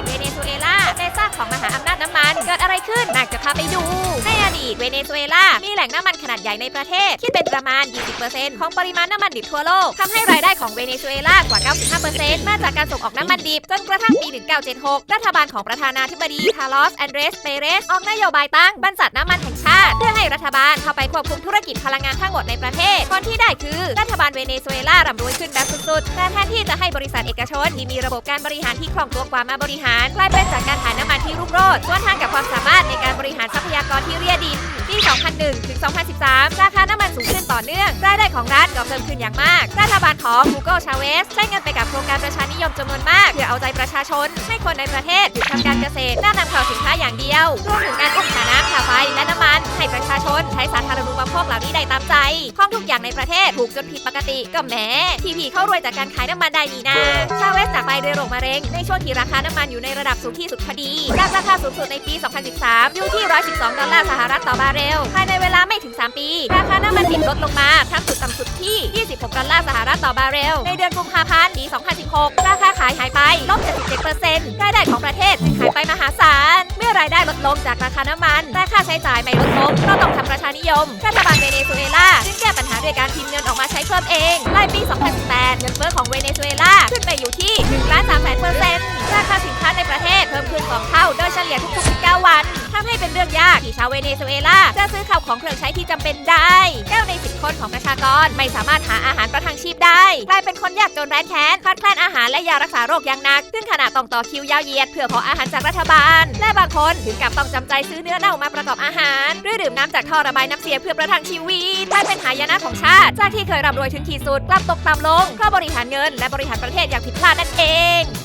ตเวเนซุเอลาในซากของมหาอำนาจ จะพาไปดู ในอดีตเวเนซุเอลา มีแหล่งน้ำมันขนาดใหญ่ในประเทศ คิดเป็นประมาณ 20%ของปริมาณน้ำมันดิบทั่วโลกทำให้รายได้ของเวเนซุเอลากว่า 95%มาจากการส่งออกน้ำมันดิบ จนกระทั่งปี 1976 รัฐบาลของประธานาธิบดีคาร์ลอสแอนเดรสเปเรสออกนโยบายตั้งบรรษัทน้ำมันแห่งชาติ เพื่อให้รัฐบาลเข้าไปควบคุมธุรกิจพลังงานทั้งหมดในประเทศผลที่ได้คือรัฐบาลเวเนซุเอลาร่ำรวยขึ้นแบบสุดๆแต่แทนที่จะให้บริษัทเอกชนที่มีระบบการบริหารที่คล่องตัวกว่ามาบริหารกลายเป็นจากการหาน้ำมันที่รุ่งโรจน์ส่วนทางกับความสามารถในการากรที่เรียดินปี 2001 ถึง 2013 ราคาน้ำมันสูงขึ้นต่อเนื่อง รายได้ของรัฐก็เพิ่มขึ้นอย่างมาก รัฐบาลของ Google Chavez ใช้เงินไปกับโครงการประชานิยมจำนวนมาก เพื่อเอาใจประชาชน ให้คนในประเทศหยุดทำการเกษตรน่านำเข้าสินค้าอย่างเดียว รวมถึงการอุ้มฐาน้ำค่าไฟและ ชน ใช้สาธารณูปโภคเหล่านี้ได้ตามใจของทุกอย่างในประเทศถูกจนผิดปกติก็แหมทีพีเข้ารวยจากการขายน้ำมันได้นี่นาชาเวสจากไปด้วยโรคมะเร็ง ในช่วงที่ราคาน้ำมันอยู่ในระดับสูงที่สุดพอดีจากราคาสูงสุดในปี 2013 อยู่ที่ 112 ดอลลาร์สหรัฐต่อบาร์เรล ภายในเวลาไม่ถึง 3 ปี ราคาน้ำมันดิบลดลงมาทั้งจุดต่ำสุดที่ 26 ดอลลาร์สหรัฐต่อบาร์เรล ในเดือนกุมภาพันธ์ปี 2016 ราคาขายหายไปลบ77%รายได้ของประเทศจึงหายไปมหาศาล รายได้ลดลงจากราคาน้ำมัน แต่ค่าใช้จ่ายไม่ลดลงเพราะต้องทำประชานิยม รัฐบาลเวเนซุเอลาจึงแก้ปัญหาด้วยการพิมพ์เงินออกมาใช้เพิ่มเองปลายปี 2018 เงินเฟ้อของเวเนซุเอลาขึ้นไปอยู่ที่1ล้าน3แสนเปอร์เซ็น ทำให้เป็นเรื่องยากที่ชาวเวเนซุเอลาจะซื้อข้าวของเครื่องใช้ที่จำเป็นได้9ใน 10 คนของประชากรไม่สามารถหาอาหารประทังชีพได้ กลายเป็นคนยากจนแร้นแค้นขาดแคลนอาหารและยารักษาโรคอย่างหนัก ซึ่งขณะต้องต่อคิวยาวเหยียดเพื่อขออาหารจากรัฐบาล และบางคนถึงกับต้องจำใจซื้อเนื้อเน่ามาประกอบอาหารหรือดื่มน้ำจากท่อระบายน้ำเสียเพื่อประทังชีวิตกลายเป็นหายนะของชาติ จากที่เคยร่ำรวยถึงขีดสุดกลับตกต่ำลงเพราะบริหารเงินและบริหารประเทศอย่างผิดพลาดนั่นเอง